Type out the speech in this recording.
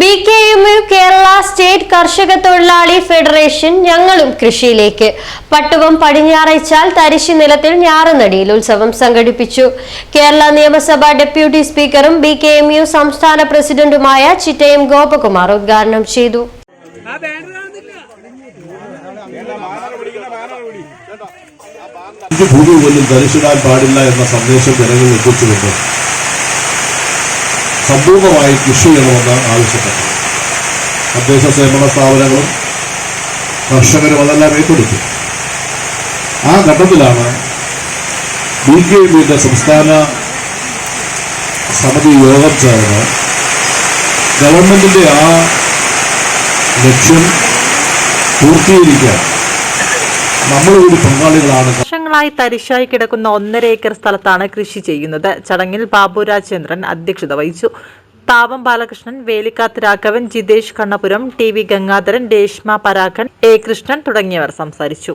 B K M U Kerala state കർഷക തൊഴിലാളി federation ഞങ്ങളും കൃഷിയിലേക്ക്. പട്ടുവം പടിഞ്ഞാറേച്ചാൽ തരിശു നിലത്തിൽ ഞാറുനടിയിൽ ഉത്സവം സംഘടിപ്പിച്ചു. കേരള നിയമസഭാ ഡെപ്യൂട്ടി സ്പീക്കറും ബി കെ എം യു സംസ്ഥാന പ്രസിഡന്റുമായ ചിറ്റയം ഗോപകുമാർ ഉദ്ഘാടനം ചെയ്തു. പാടില്ല എന്ന സന്ദേശം ജനങ്ങളിൽ എത്തിച്ചുകൊണ്ട് സമ്പൂർണമായി കൃഷി ചെയ്യണമെന്ന് ആവശ്യപ്പെട്ടു തദ്ദേശ സേവന സ്ഥാപനങ്ങളും കർഷകരും അതെല്ലാം ഏറ്റെടുത്തു. ആ ഘട്ടത്തിലാണ് ബി കെ പിയുടെ സംസ്ഥാന സമിതി യോഗം ചേർന്ന് ഗവൺമെന്റിന്റെ ആ ലക്ഷ്യം പൂർത്തീകരിക്കാൻ നമ്മളുകൂടി പങ്കാളികളാണ്. വർഷങ്ങളായി തരിശായി കിടക്കുന്ന ഒന്നര ഏക്കർ സ്ഥലത്താണ് കൃഷി ചെയ്യുന്നത്. ചടങ്ങിൽ ബാബു രാജേന്ദ്രൻ അധ്യക്ഷത വഹിച്ചു. Thavam Balakrishnan Velikkath Raghavan Jithesh Kannapuram T V Gangadharan Reshma Parakhan A Krishnan തുടങ്ങിയവർ സംസാരിച്ചു.